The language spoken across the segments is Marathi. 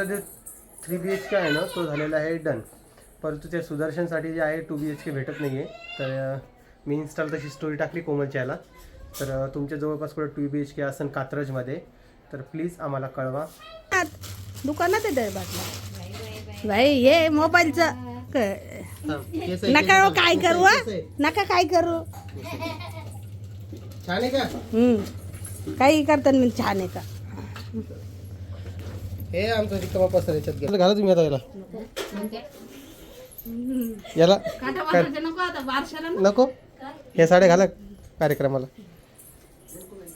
आमचा जे थ्री बी एच के आहे ना तो झालेला आहे डन परंतु त्या सुदर्शनसाठी जे आहे टू बी एच के भेटत नाही आहे तर मी इन्स्टाल तशी स्टोरी टाकली कोमलच्या याला तर तुमच्या जवळपास कुठं टू बी एच के असेल कात्रजमध्ये तर प्लीज आम्हाला कळवा. दुकानात आहे दही बाटला भाई हे मोबाईलचं. नका हो काय करू? नका काय करू. छान आहे का? हम्म. काही करताना मी छान आहे का? हे आमचं रिकामा पसर याच्यात गेलं. घाला तुम्ही आता याला. याला. नको आता बारशाला नको? या साड्या घाला कार्यक्रमाला.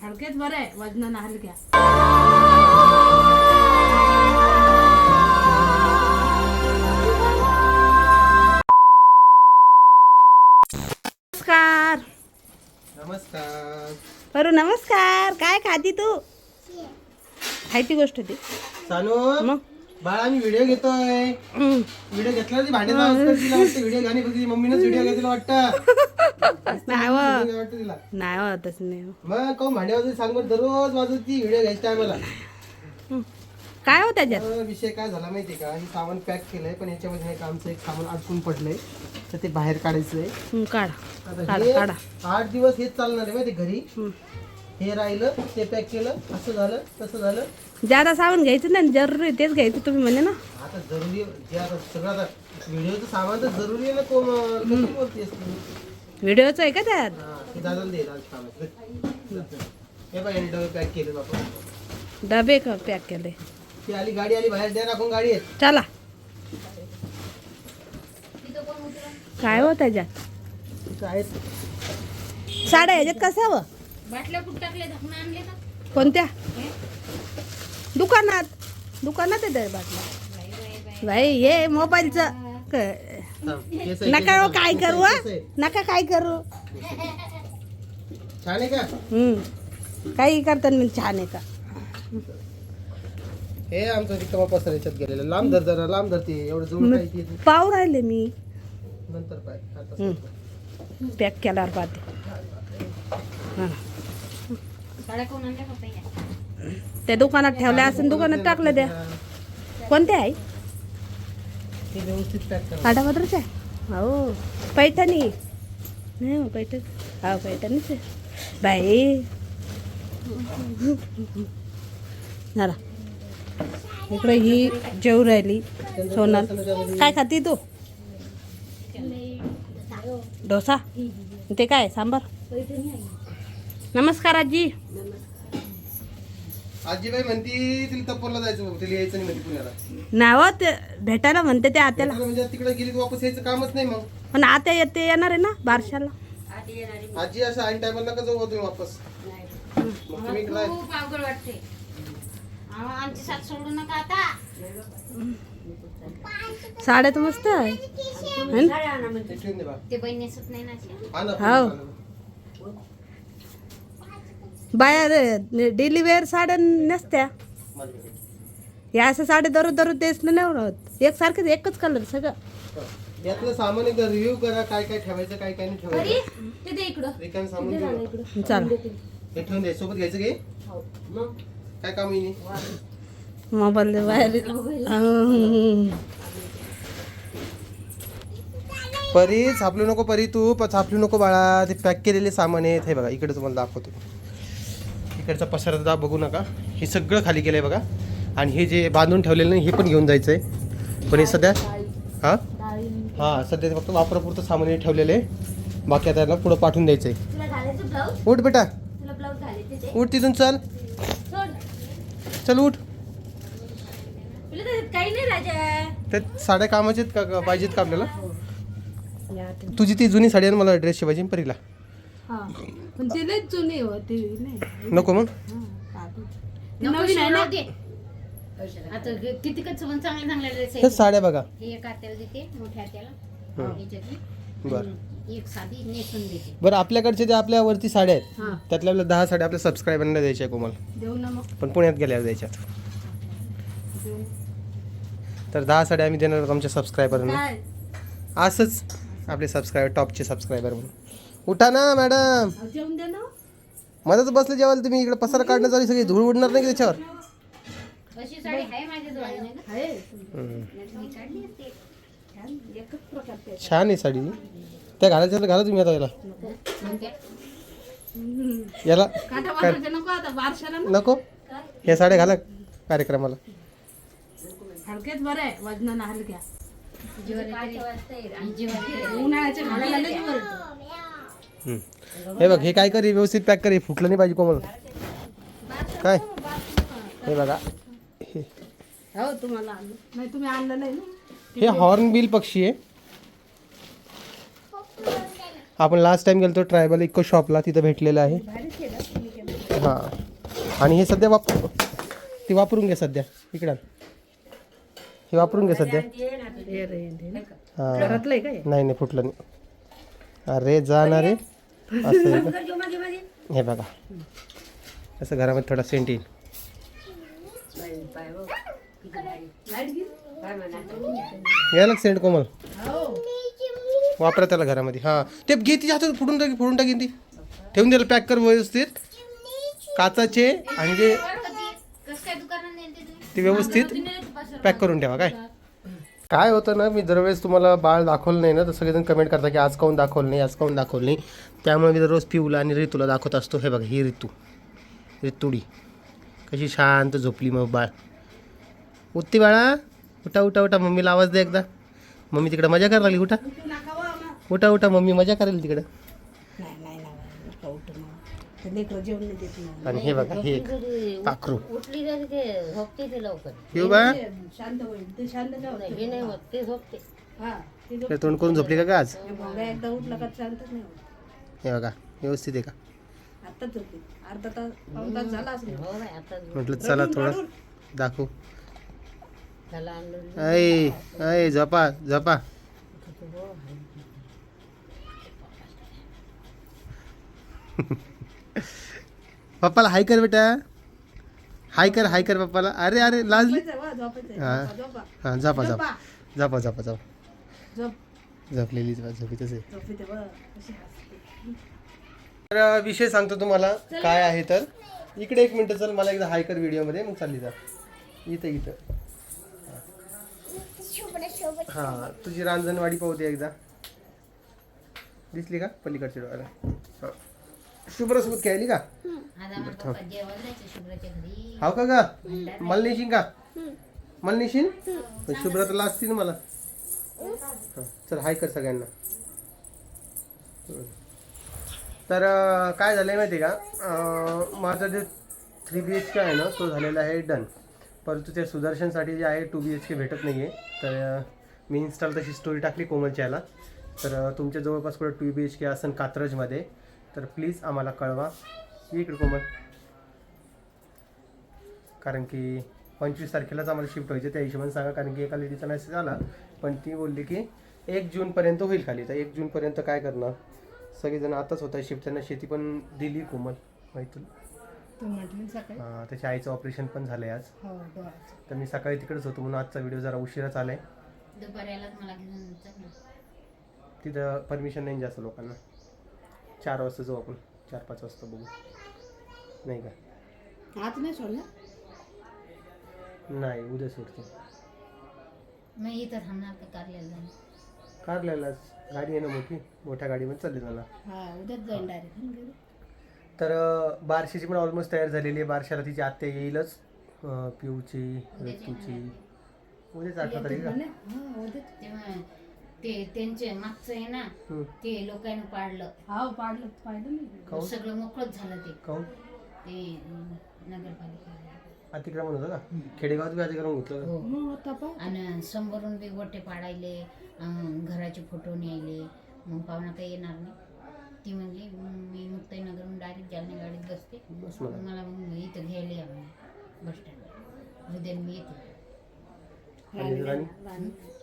हलकेच बरं आहे वजनानं हलक्या. नमस्कार. नमस्कार. बरू नमस्कार. काय खाती तू? खायची गोष्ट ती सानू मग? बाळा आम्ही व्हिडिओ घेतोय. व्हिडिओ घेतला ती व्हिडिओ गाणी मम्मीनंच व्हिडिओ घेतला वाटतं. नाही व काय वाटतं तिला. नाही व तसं नाही हो. मग कोण भांड्या वाजवते सांग बरं दररोज वाजवती व्हिडिओ घ्यायच्या टायमाला हम्म. काय हो त्याच्यात? विषय काय झाला माहितीये का? हे सामान पॅक केलंय पण याच्यामध्ये नाही का आमचं एक सामान अडकून पडलंय. तर ते बाहेर काढायचंय. काढ. आता काढा, हे. आठ दिवस हेच चालणार आहे माहिती घरी. हे राहिलं ते पॅक केलं असं झालं तसं झालं. ज्यादा साबण घ्यायचं नाही जरूरी तेच घ्यायचं तुम्ही म्हणे ना. आता जरुरी जे आता सगळं आता व्हिडिओचं सामान तर जरुरी आहे ना कोण कसं बोलतेस तू? व्हिडिओचं आहे का त्यात? हा, हे दादाला दे दादा सामान हे बाय डबे पॅक केले बापा डबे का पॅक केले. ती आली गाडी आली बाहेर द्या राखून गाडी आहे? चला. काय हो त्याच्यात? तिथं आहेत. साड्या ह्याच्यात कसं हवं बाटल्या कुठं टाकले झाकणं आणले ना कोणत्या? दुकानात. दुकानात दही बाटला. भाई हे मोबाईलचं. नका हो काय करू हा? नका काय करू. छान आहे का? हम्म. काही करताना मी छान आहे का? हे आमचं रिकामा पसर याच्यात गेलेलं. लांब धर जरा लांब धरते एवढं जवळ काय ते पाव राहिले मी. नंतर पाय. पॅक केल्यावर पाहते. हां. त्या दुकानात ठेवल्या असेल दुकानात टाकलं द्या. कोणत्या आहे हे काठापत्रच आहे हो. पैठणी. नाही हो पैठण. हा पैठणीच आहे. बाई. झाला. इकडे ही जेव राहिली सोनाल. काय खाती तू? डोसा. ते काय सांबार? नमस्कार आजी. आजीबाई म्हणती तिला तपोरला जायचं बाबा तिला यायचं नाही म्हणते पुण्याला. नाही हो ते भेटायला म्हणते ते आत्याला. म्हणजे तिकडे गेली वापस यायचं कामच नाही मग. पण आत्या येते येणार आहे ना बारशाला. आजी असं ऐन टायमाला नका जाऊ तुम्ही वापस? मग तुम्ही काय? खूप अवघड वाटते. आम्हा- आमची साथ सोडू नका आता. साड्या तर मस्त आहे. है? ना? ते ठेवून दे बा. ते बहीण नेसत नाही ना अशी. हा ना. बाया डेली वेअर साड्या नसत्या. या असं साड्या दररोज दररोज तेच नाही होत. एक सारखेच एकच कलर सगळं. यातलं सामान एकदा रिव्ह्यू करा काय काय ठेवायचं काय काय नाही ठेवायचं. ते दे इकडं. रिकाम सामान घेऊ. चला. हे ठेवून दे सोबत घ्यायचं घे काय काम येईल मोबाईल बाहेर. हं. परी छापलू नको परी तू प- छापलू नको बाळा. ते पॅक केलेले सामान आहेत. हे बघा इकडे तुम्हाला दाखवतो. इकडचा पसारा दा बघू नका. हे सगळं खाली केलं आहे बघा. आणि हे जे बांधून ठेवलेलं नाही हे पण घेऊन जायचं आहे पण हे सध्या हां? हां सध्या ते फक्त वापरापुरतं सामान हे ठेवलेलं आहे बाकी आता याला पुढं पाठवून द्यायचं आहे उठ बेटा. उठ तिथून चल. चल उठ. तुला त्याच्यात काही नाही राजा. ते साड्या कामाचे पाहिजेत का आपल्याला? तुझी ती जुनी साडी आहे मला ड्रेस शिवायची परीला. पण ती लई जुनी होती नाही. नको मग. आता किती कच पण चांगले चांगले ड्रेस हेच साड्या बघा. हे एक आत्याला देते मोठ्या आत्याला. हं. याच्यातली बरं. आणि एक साधी नेसून देते. बरं आपल्याकडचे जे आपल्यावरती साड्या आहेत हा. त्यातल्या आपल्या दहा साड्या आपल्या सबस्क्रायबरला द्यायच्या कोमल देऊ ना मग. पण पुण्यात गेल्यावर द्यायच्यात तर दहा साड्या आम्ही देणार आहोत आमच्या सबस्क्रायबरना काय? असंच आपले सबस्क्रायबर टॉपचे सबस्क्रायबर म्हणून. उठा ना मॅडम दे ना मध्येच बसले जेवायला तुम्ही इकडे पसारा काढणं चालू सगळी धूळ उडणार नाही की त्याच्यावर अशी साडी आहे माझ्याजवळ नाही का? आहे हम्म. मी काढली असते. छान एकच प्रकारचे आहेत. छान आहे साडी त्या घालायचं तर घाला तुम्ही आता याला? याला काटा नको आता बारशाला ना. नको हे साड्या घाला कार्यक्रमाला हलकेच बरं आहे वजनानं हलक्या जीवावर येते. आणि जीवावर येते. उन्हाळ्याचे घालायला लई बरं येतं. हम्म. हे बघ हे काय कर? व्यवस्थित पॅक कर. फुटलं नाही पाहिजे कोमल. काय? हे बघा. हे. हो तुम्हाला आणलं नाही तुम्ही आणलं नाही ना? हे हॉर्नबिल पक्षी आहे. आपण लास्ट टाइम गेलो ट्रायबल इको शॉपला तिथं भेटलेलं आहे. हां. आणि हे सध्या वाप ते वापरून घे सध्या. इकडं. हे वापरून घे सध्या. हे नाही नाही नाही फुटलं नाही. अरे जाणार रे असं आहे का? हे बघा. असं घरामध्ये थोडा सेंट येईल. लाइट गेली? यायला सेंट कोमल. हो वापरा त्याला घरामध्ये. हां. ते घे तिच्या हातात फोडून टाकी फोडून टाकीन ती ठेवून द्यायला पॅक कर व्यवस्थित. काचाचे आणि जे? ते व्यवस्थित पॅक करून ठेवा काय? काय होतं ना मी दरवेळेस तुम्हाला बाळ दाखवलं नाही ना तर सगळेजण कमेंट करता की आज काऊन दाखवलं नाही आज काऊन दाखवलं नाही. त्यामुळे मी दररोज पिऊला आणि ऋतूला दाखवत असतो. हे बघा ही ऋतू ऋतुडी कशी शांत झोपली मग बाळ. उठती बाळा. उठा उठा उठा. मम्मीला आवाज दे एकदा. मम्मी तिकडं मजा करायला लागली. उठा. उठा उठा. मम्मी मजा करेल तिकडं नाही नाही नाही नका उठू मग. ते लेकरं जेवण नाही देत मग. आणि हे बघा हे एक पाखरू उठली तरी ते झोपते ते लवकर. येऊ बा ते शांत होईल. ते शांत नाही होत. हे नाही होत ते झोपते. हा ते जो- काय तोंड करून झोपली का का आज? हे भोंगा एकदा उठला का शांतच नाही होत. हे बघा व्यवस्थित आहे का? आत्ताच होते अर्धा तास पाऊन तास झाला असेल. हो आता म्हटलं चला थोडं दाखवू. त्याला आणलं ऐ ऐ झपा झपा. पप्पाला हाय कर बेटा. हाय कर हाय कर पप्पाला. अरे अरे लाजली झोपायचं. हा. हां झपा झपा. झोपा. झपा झपा झपा. झोप. झपलेली झोपीतच आहे. तर विषय सांगतो तुम्हाला. काय आहे तर. इकडे एक मिनिट चल मला एकदा हाय कर व्हिडिओमध्ये. मग चालली जा. इथं इथं. हा तुझी रांजणवाडी पाहू दे एकदा. दिसली का? पलीकडच्या डोळ्याला. हा. शुभ्रसोबत खेळली का? हाव का गा? मला नेशीन का? मला नेशीन पण शुभ्र तर लाजती ना मला. हा, चल हाय कर सगळ्यांना. तर काय झालंय माहिती आहे का? अं, माझं जे थ्री बी एच के आहे ना तो झालेला आहे डन परंतु त्या सुदर्शनसाठी जे आहे टू बी एच के भेटत नाही आहे तर मी इन्स्टॉल तशी स्टोरी टाकली कोमलच्या याला. तर तुमच्या जवळपास कुठं टू बी एच के असेल कात्रजमध्ये तर प्लीज आम्हाला कळवा. ये इकडे कोमल. कारण की पंचवीस तारखेलाच आम्हाला शिफ्ट व्हायचे त्या हिशोबाने सांगा कारण की एका लेडीचा मेसेज आला. पण ती बोलली की एक जूनपर्यंत होईल खाली. तर एक जूनपर्यंत काय करणार? सगळेजण आताच होत आहे शिफ्ट त्यांना शेती पण दिली कोमल. माहिती तुला? तू म्हटली सकाळी? हा, त्याच्या आईचं ऑपरेशन पण झालंय आज. हो. तर मी सकाळी तिकडेच होतो म्हणून आजचा व्हिडिओ जरा उशिराच आलाय. तिथं परमिशन नाही जास्त लोकांना. चार वाजता जाऊ आपण. चार पाच वाजता बघू. नाही का? आज नाही सोडलं? नाही उद्या सोडतो. मग इथं थांबणार का जाऊन कारल्यालाच. गाडी आहे ना मोठी? मोठ्या गाडीमध्ये चालली मला हा उद्याच जाईन डायरेक्ट तर अं, बारशीची पण ऑलमोस्ट तयार झालेली आहे. बारशाला तिची आत्या येईलच. अं, पिऊची ऋतूची उद्याच अठरा तारीख का? तेव्हा ते त्यांचे मागचं आहे ना. ते लोकांनी पाडलं. हा पाडलं पाहिलं मी. काहून? सगळं मोकळच झालं ते. काहून? ते अं, नगरपालिका अतिक्रमण होतं का? खेडेगावात बी अतिक्रमण होतं? का? हो मग पण. आणि शंभरून बी गोटे पाडायले अं, घराचे फोटो न्यायले. मग पाहुणा काही येणार नाही. ती म्हणली "मग मी मुक्ताईनगरहून डायरेक्ट जालना गाडीत बसते. बस. मग मला मग इथं घ्यायला या बस स्टँड उद्या मी येते. आणि राणी.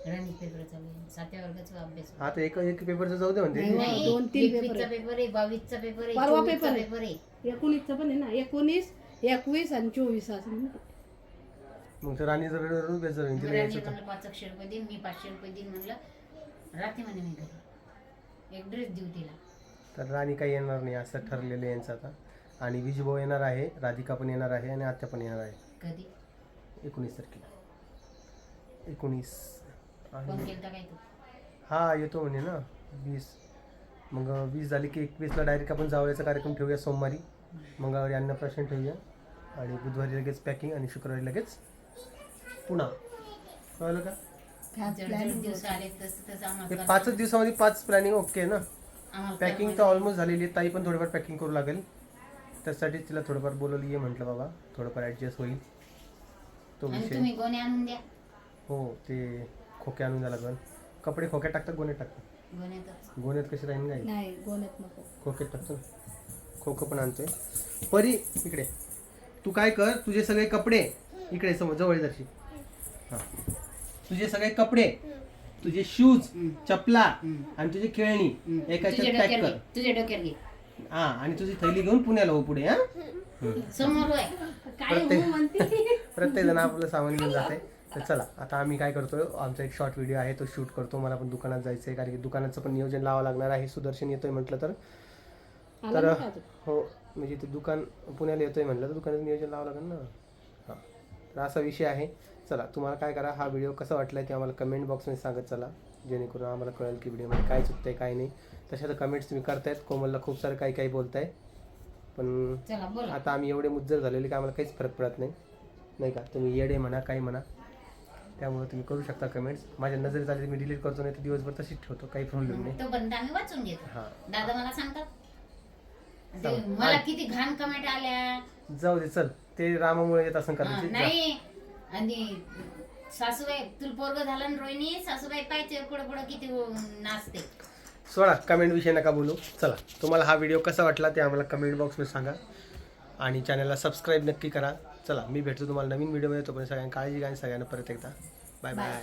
राणी? पेपर चालू आहे. सातव्या वर्गाचा अभ्यास आता एक एक पेपरचं जाऊ दे म्हणते. नाही दोन तीन पेपर एकवीसचा पेपर आहे. बावीसचा पेपर आहे परवा चोवीसचा पेपर आहे. पेपर आहे. एकोणीसचं पण आहे ना. एकोणीस एकवीस आणि चोवीस असं. मग तर राणी जर रोज बेजार होईल तिला राणी यायचं तर? म्हणलं पाचशे रुपये देईन मी पाचशे रुपये देईन म्हणलं राहते म्हणे मी घरी. एक ड्रेस देऊ तिला. तर राणी काही येणार नाही असं ठरलेलं आहे यांचं आता. आणि विजभाऊ येणार आहे राधिका पण येणार आहे आणि आत्या पण येणार आहे. कधी? एकोणीस तारखेला. एकोणीस. आणि हा येतो म्हणे ना वीस. मग वीस झाली की एकवीसला डायरेक्ट आपण जावयाचा कार्यक्रम ठेवूया सोमवारी. मंगळवारी अन्नप्राशन ठेवूया. आणि बुधवारी लगेच पॅकिंग आणि शुक्रवारी लगेच पुन्हा. कळलं का? पाचच दिवसामध्ये पाच प्लॅनिंग ओके ना? पॅकिंग तर ऑलमोस्ट झालेली आहे. ताई पण थोडीफार पॅकिंग करू लागेल. त्यासाठी तिला थोडंफार बोलवली आहे म्हटलं बाबा. थोडंफार ॲडजस्ट होईल. तो विषय. हो ते खोके आणून द्यायला लागेल. कपडे खोक्यात टाकतात गोण्यात टाकतात? गोण्यात कशी राहील नाही नाही गोण्यात नको. खोक्यात टाकतो ना? खोकं पण आणतोय. परी इकडे. तू काय कर तुझे सगळे कपडे इकडे समोर जवळ जाशी हां. तुझे सगळे कपडे तुझे शूज. चपला. आणि तुझी खेळणी हम्म. एका तुझ्या याच्यात पॅक डोक्यावर कर. घे तुझ्या डोक्यावर घे. हा आणि तुझी थैली घेऊन पुण्याला हो पुढे हा? समोर होय. काय प्रत्येक- हो म्हणते प्रत्येक जण आपलं सामान घेऊन जाते. तर चला आता आम्ही काय करतोय आमचा एक शॉर्ट व्हिडिओ आहे तो शूट करतो. मला पण दुकानात जायचं आहे कारण की दुकानाचं पण नियोजन लावावं लागणार आहे. सुदर्शन येतोय म्हटलं तर. तर? हो म्हणजे ते दुकान पुण्याला येतोय म्हटलं तर दुकानाचं नियोजन लावावं लागेल ना? हां. तर असा विषय आहे. चला तुम्हाला काय करा हा व्हिडिओ कसा वाटला ते आम्हाला कमेंट बॉक्समध्ये सांगत चला. जेणेकरून आम्हाला कळेल की व्हिडिओमध्ये काय चुकतंय काय नाही. तशा तर कमेंट्स तुम्ही करतायत. कोमलला खूप सारं काही काही बोलताय. पण आता आम्ही एवढे मुज्जर झालेले की आम्हाला काहीच फरक पडत नाही. नाही का? तुम्ही येडे म्हणा काही म्हणा. त्यामुळे तुम्ही करू शकता कमेंट्स माझ्या नजरेत आले मी डिलीट करतो नाही तर दिवसभर तशीच ठेवतो काही प्रॉब्लेम नाही. तो बंद आम्ही वाचून घेतो. हां. दादा मला सांगतात? ते सांग. मला किती घाण कमेंट आल्या. जाऊ दे चल. ते रामामुळे येत असं हा, करायचं नाही. आणि सासूबाई तुला पोरग झालं ना रोहिणी? सासूबाई पाहिजे पुढं पुढं किती नाचते. सोडा कमेंट विषय नका बोलू. चला तुम्हाला हा व्हिडिओ कसा वाटला ते आम्हाला कमेंट बॉक्समध्ये सांगा. आणि चॅनलला सबस्क्राईब नक्की करा. चला मी भेटतो तुम्हाला नवीन व्हिडिओमध्ये तोपर्यंत सगळ्यांना काळजी घ्या आणि सगळ्यांना परत एकदा. Bye bye